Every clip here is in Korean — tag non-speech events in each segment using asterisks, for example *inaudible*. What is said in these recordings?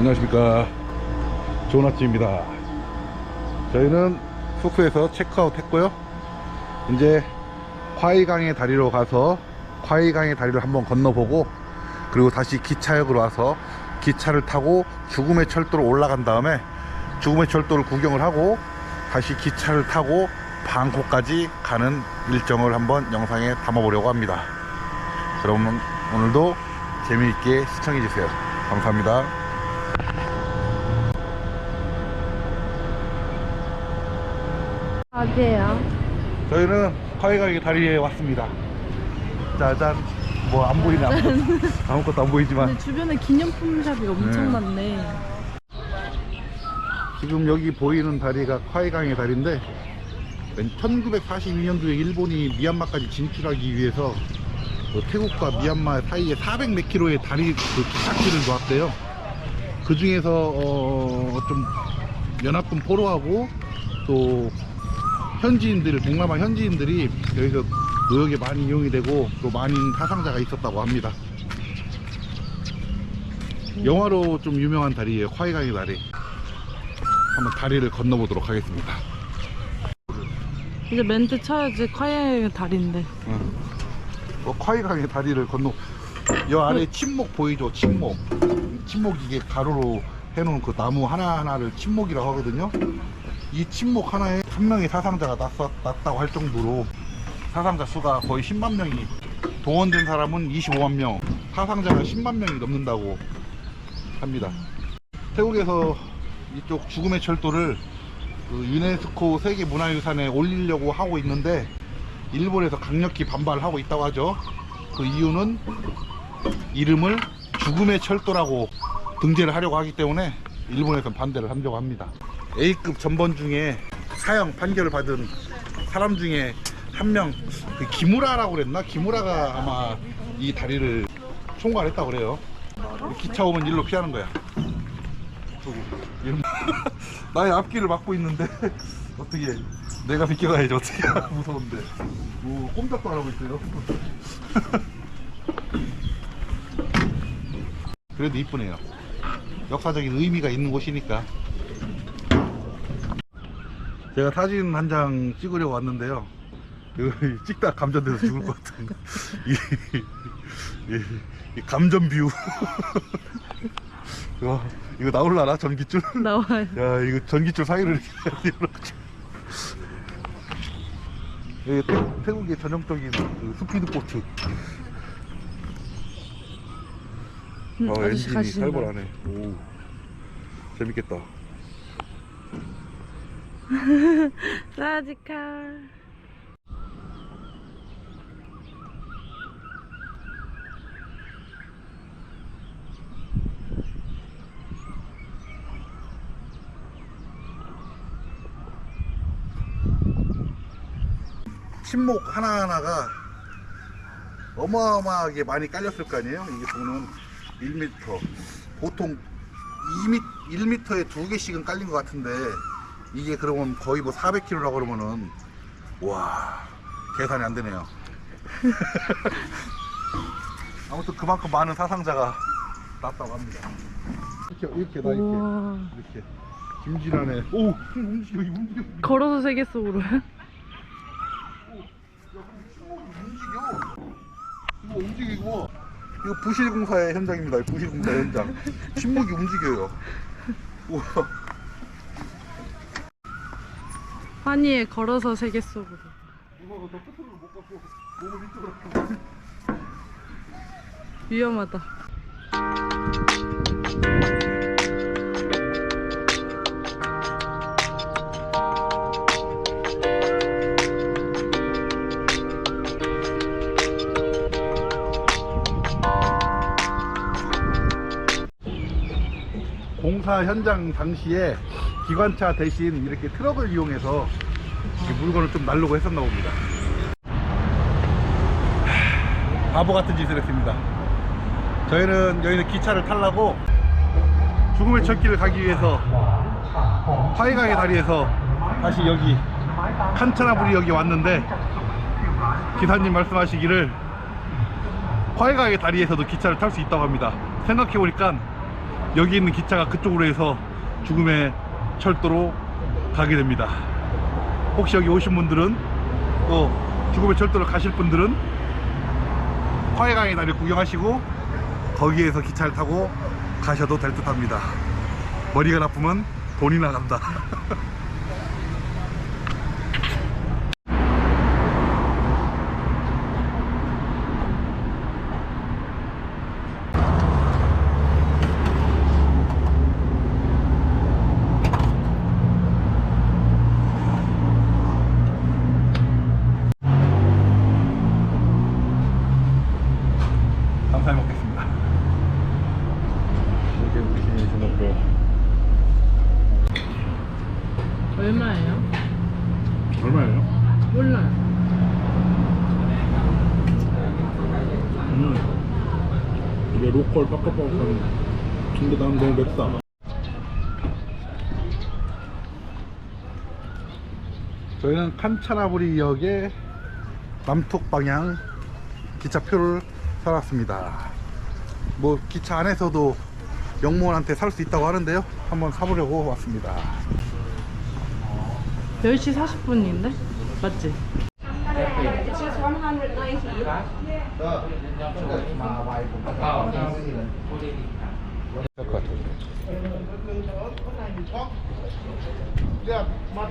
안녕하십니까. 좋은 아침입니다. 저희는 숙소에서 체크아웃 했고요. 이제 화이강의 다리로 가서 화이강의 다리를 한번 건너보고 그리고 다시 기차역으로 와서 기차를 타고 죽음의 철도로 올라간 다음에 죽음의 철도를 구경을 하고 다시 기차를 타고 방콕까지 가는 일정을 한번 영상에 담아보려고 합니다. 그러면 오늘도 재미있게 시청해주세요. 감사합니다 어디에요? 저희는 화이강의 다리에 왔습니다. 짜잔. 뭐 안 보이네. 아무것도, *laughs* 아무것도 안 보이지만 근데 주변에 기념품 샵이 엄청 네. 많네. 지금 여기 보이는 다리가 화이강의 다리인데 1942년도에 일본이 미얀마까지 진출하기 위해서 그 태국과 미얀마 사이에 400 몇 킬로의 다리 그 기착지를 놓았대요. 그 중에서 어, 좀 연합군 포로하고 또 현지인들, 동남아 현지인들이 여기서 노역에 많이 이용이 되고 또 많은 사상자가 있었다고 합니다. 영화로 좀 유명한 다리예요. 화이강의 다리. 한번 다리를 건너보도록 하겠습니다. 이제 멘트 쳐야지 콰이의 달인데. 어, 콰이강의 다리를 건너. 여 아래 침목 보이죠? 침목. 침목 이게 가로로 해놓은 그 나무 하나하나를 침목이라고 하거든요. 이 침목 하나에 한 명의 사상자가 났, 났다고 할 정도로 사상자 수가 거의 10만 명이 동원된 사람은 25만 명, 사상자가 10만 명이 넘는다고 합니다. 태국에서 이쪽 죽음의 철도를 그 유네스코 세계 문화유산에 올리려고 하고 있는데 일본에서 강력히 반발을 하고 있다고 하죠. 그 이유는 이름을 죽음의 철도라고 등재를 하려고 하기 때문에 일본에서 반대를 한다고 합니다. A급 전번 중에 사형 판결을 받은 사람 중에 한 명, 그 기무라라고 그랬나? 기무라가 아마 이 다리를 총괄했다고 그래요. 기차 오면 일로 피하는 거야. *laughs* 나의 앞길을 막고 있는데 *laughs* 어떻게 내가 비켜가야지 어떻게 *laughs* 무서운데 오, 꼼짝도 안 하고 있어요 그래도 이쁘네요 역사적인 의미가 있는 곳이니까. 제가 사진 한 장 찍으려고 왔는데요. 이거 *laughs* 찍다 감전돼서 죽을 것 같은 이, 이, 이 감전 뷰 *laughs* 이거, 이거 나올라나? 전기줄? 나와요. 야 이거 전기줄 사이를 이렇게 *laughs* 태국, 태국의 전형적인 그 스피드 보트 응, 어, 아저씨 엔진이 가시는. 살벌하네 오 재밌겠다 *laughs* 사지카. 침목 하나하나가 어마어마하게 많이 깔렸을 거 아니에요 이게 보는 1m 보통 2m, 1m에 두 개씩은 깔린 것 같은데 이게 그러면 거의 뭐 400kg라고 그러면은 와 계산이 안 되네요. *laughs* 아무튼 그만큼 많은 사상자가 났다고 합니다. 이렇게 이렇게 나 이렇게. 이렇게. 김진환의 오 움직여 움직여. 걸어서 세계 속으로요? 움직여. 이거 움직이고 이거 부실공사의 현장입니다. 부실공사 현장. 침묵이 움직여요. 우와. 환희에 걸어서 세계 속으로. 이거 너 끝으로 못 갖고 몸을 이쪽으로 갖고. 위험하다. 공사 현장 당시에 기관차 대신 이렇게 트럭을 이용해서 이 물건을 좀 날르고 했었나 봅니다. 하, 바보 같은 짓을 했습니다. 저희는 여기는 기차를 타려고 죽음의 철길을 가기 위해서 화이강의 다리에서 다시 여기 칸차나부리 여기 왔는데 기사님 말씀하시기를 화이강의 다리에서도 기차를 탈 수 있다고 합니다. 생각해보니까 여기 있는 기차가 그쪽으로 해서 죽음의 철도로 가게 됩니다. 혹시 여기 오신 분들은 또 죽음의 철도로 가실 분들은 화해강의 다리 구경하시고 거기에서 기차를 타고 가셔도 될 듯 합니다. 머리가 나쁘면 돈이 나간다. *laughs* 감사히 먹겠습니다. 이렇게 우리 주먹고 얼마예요? 얼마예요? 몰라요. 로컬 빡빡빡한 근데 난 너무 맵다. 저희는 칸차라부리역의 남쪽 방향 기차표를 사놨습니다. 뭐 기차 안에서도 영무원한테 살 수 있다고 하는데요. 한번 사보려고 왔습니다. 10시 40분인데? 맞지? 190ก็ถ้าเกิดมาไวผมก็จะเอาที่นี่เลยก็ขอโทษด้วยเรื่อมา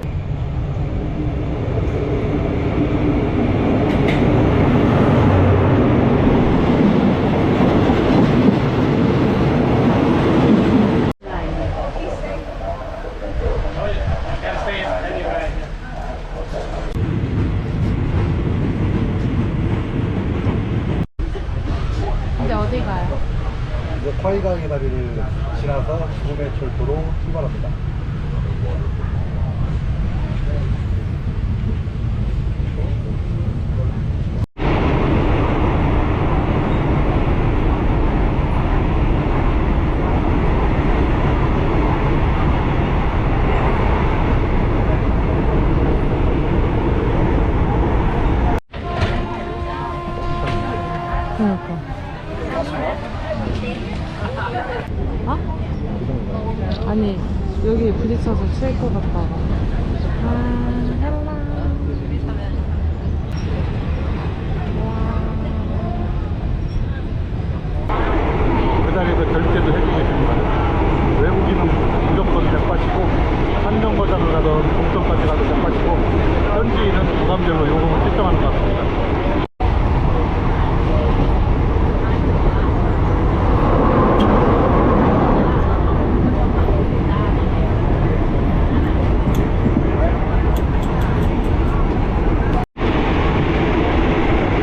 화이강의 다리를 지나서 죽음의 철도로 출발합니다. 그러니까. 어? 아니, 여기 부딪혀서 칠 것 같다가. 아, 헬라. 그 자리에서 결제도 해주고 있습니다. 외국인은 무조건 100바시고 한정거장을 가든 동점까지 가도 100바시고 현지인은 구간별로 요금을 책정하는 것 같습니다.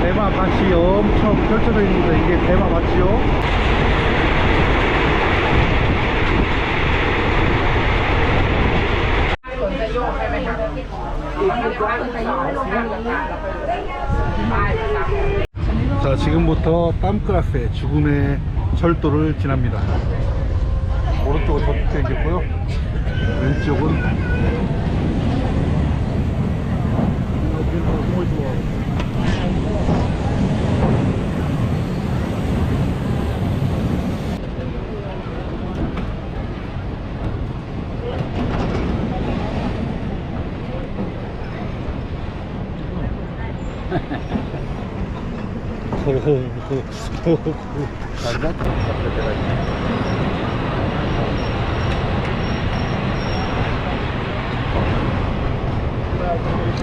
대마 밭이 엄청 펼쳐져 있는데 이게 대마 밭이요? 자 지금부터 땀클라스의 죽음의 철도를 지납니다. 오른쪽은 저쪽 생겼고요. 왼쪽은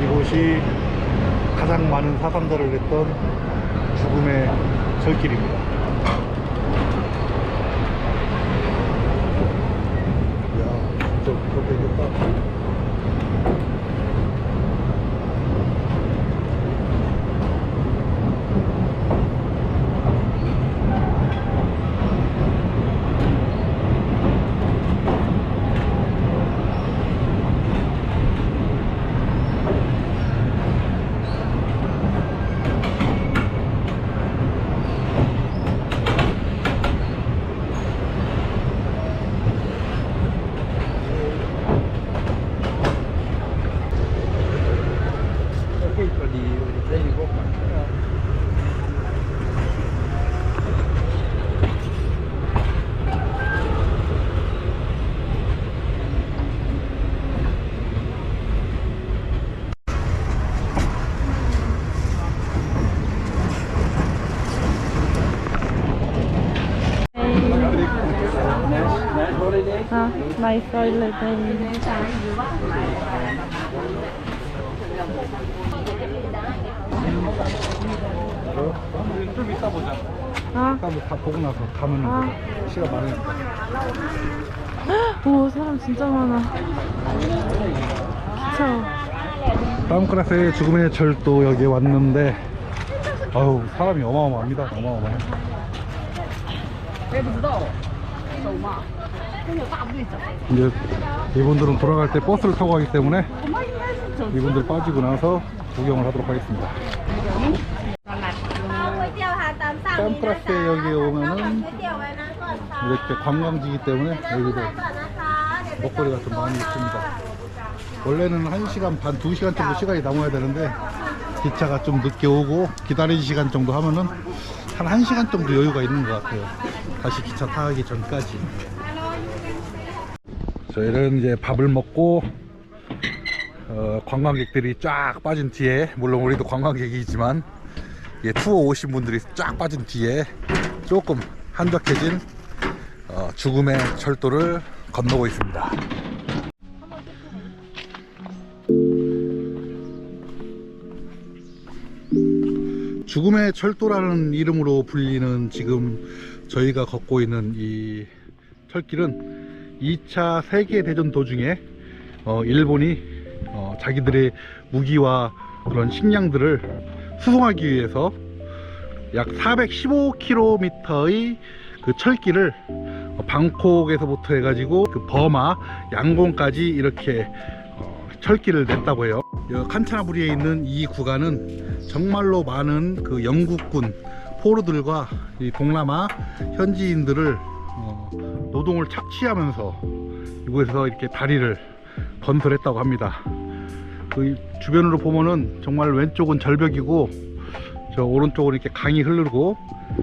이곳이 가장 많은 사상자를 냈던 죽음의 철길입니다. 아, 나이스 일레븐. 좀 이따 보자. 아, 일단 다 보고 나서 가면은 아. 시간 많으니까. 오, 사람 진짜 많아. 기차. 다음 클래스의 죽음의 절도 여기 왔는데 아우 사람이 어마어마합니다. 어마어마해. 이제 이분들은 돌아갈 때 버스를 타고 가기 때문에 이분들 빠지고 나서 구경을 하도록 하겠습니다. 샘프라스에 여기 오면은 이렇게 관광지이기 때문에 여기도 먹거리가 좀 많이 있습니다. 원래는 1시간 반, 2시간 정도 시간이 남아야 되는데 기차가 좀 늦게 오고 기다리는 시간 정도 하면은 한 1시간 정도 여유가 있는 것 같아요. 다시 기차 타기 전까지. 저희는 이제 밥을 먹고 어, 관광객들이 쫙 빠진 뒤에 물론 우리도 관광객이지만 예, 투어 오신 분들이 쫙 빠진 뒤에 조금 한적해진 어, 죽음의 철도를 건너고 있습니다. 죽음의 철도라는 이름으로 불리는 지금 저희가 걷고 있는 이 철길은 2차 세계대전 도중에 어, 일본이 어, 자기들의 무기와 그런 식량들을 수송하기 위해서 약 415km의 그 철길을 어, 방콕에서부터 해가지고 그 버마, 양곤까지 이렇게 어, 철길을 냈다고 해요. 여 칸차나부리에 있는 이 구간은 정말로 많은 그 영국군 포로들과 이 동남아 현지인들을 어, 노동을 착취하면서 이곳에서 이렇게 다리를 건설했다고 합니다. 그 주변으로 보면은 정말 왼쪽은 절벽이고 저 오른쪽은 이렇게 강이 흐르고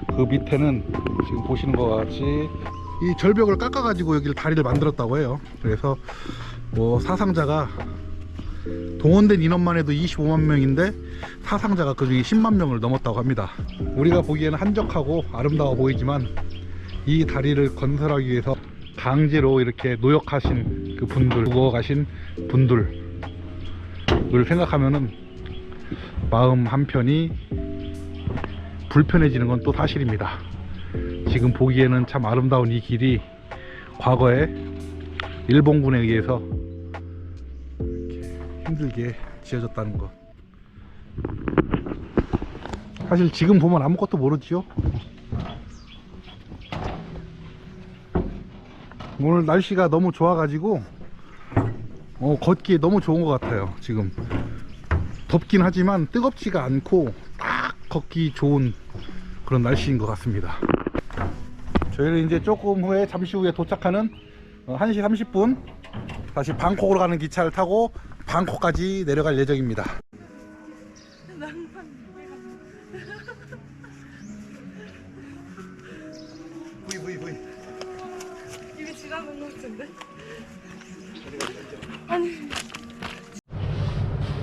그 밑에는 지금 보시는 것 같이 이 절벽을 깎아 가지고 여기를 다리를 만들었다고 해요. 그래서 뭐 사상자가 동원된 인원만 해도 25만 명인데 사상자가 그 중에 10만 명을 넘었다고 합니다. 우리가 보기에는 한적하고 아름다워 보이지만 이 다리를 건설하기 위해서 강제로 이렇게 노역하신 그 분들, 죽어 가신 분들을 생각하면은 마음 한편이 불편해지는 건 또 사실입니다. 지금 보기에는 참 아름다운 이 길이 과거에 일본군에 의해서 힘들게 지어졌다는 것. 사실 지금 보면 아무것도 모르지요. 오늘 날씨가 너무 좋아가지고 어, 걷기에 너무 좋은 것 같아요. 지금 덥긴 하지만 뜨겁지가 않고 딱 걷기 좋은 그런 날씨인 것 같습니다. 저희는 이제 조금 후에 잠시 후에 도착하는 어, 1시 30분 다시 방콕으로 가는 기차를 타고 방콕까지 내려갈 예정입니다.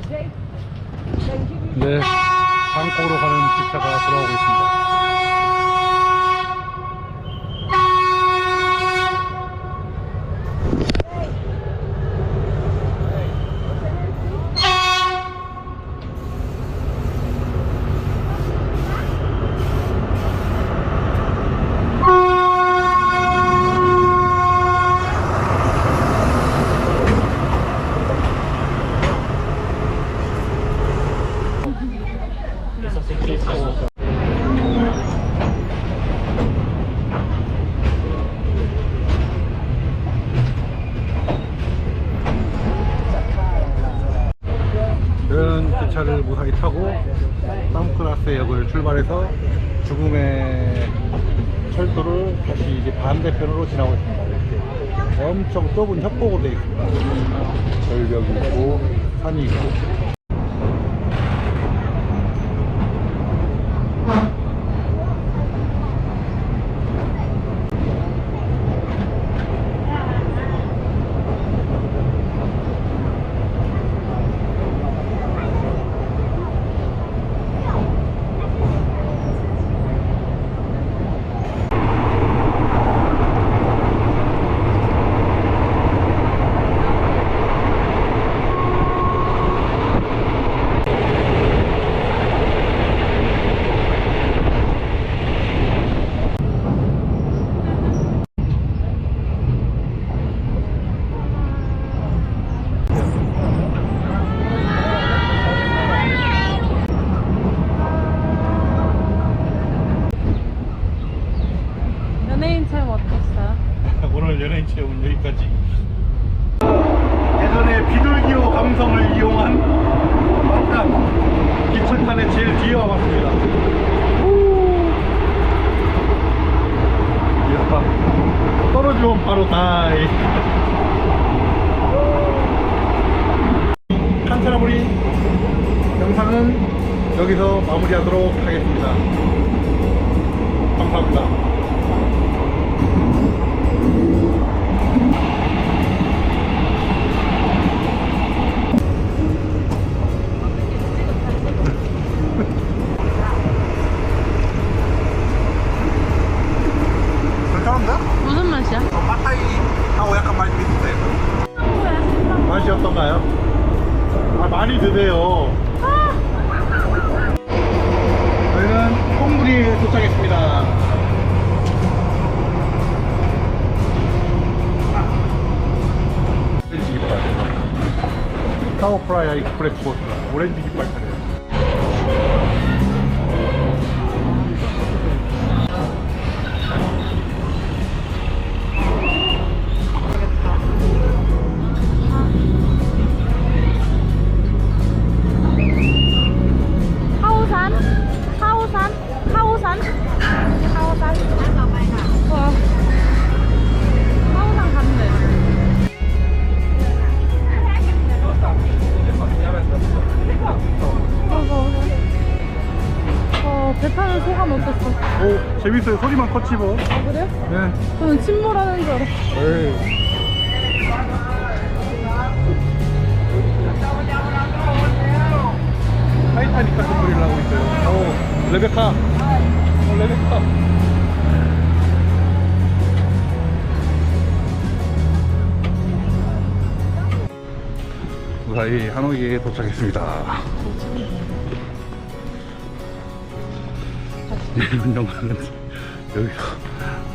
네, 방콕으로 가는 기차가 돌아오고 있습니다. 출발해서 죽음의 철도를 다시 이제 반대편으로 지나고 있습니다. 이렇게 엄청 좁은 협곡으로 되어 있습니다. 절벽이 있고 산이 있고 오늘 연예인 체험은 여기까지. 예전에 비둘기호 감성을 이용한 딱 기차탄의 제일 뒤에 와봤습니다. 이야, 떨어지면 바로 다이. 칸차라무리 영상은 여기서 마무리하도록 하겠습니다. 감사합니다. 타워프라이 익스프 어, 배 타는 소감 어땠어? 오, 재밌어요. 소리만 컸지 뭐. 아, 그래? 네. 저는 침몰하는 줄 알았어. 에이. 타이타닉 같은 소리를 하고 있어요. 오, 레베카. 오, 레베카. 무사히 하노이에 도착했습니다. 이번 영상은 여기서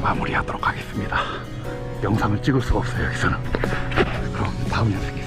마무리하도록 하겠습니다. 영상을 찍을 수가 없어요, 여기서는. 그럼 다음 영상에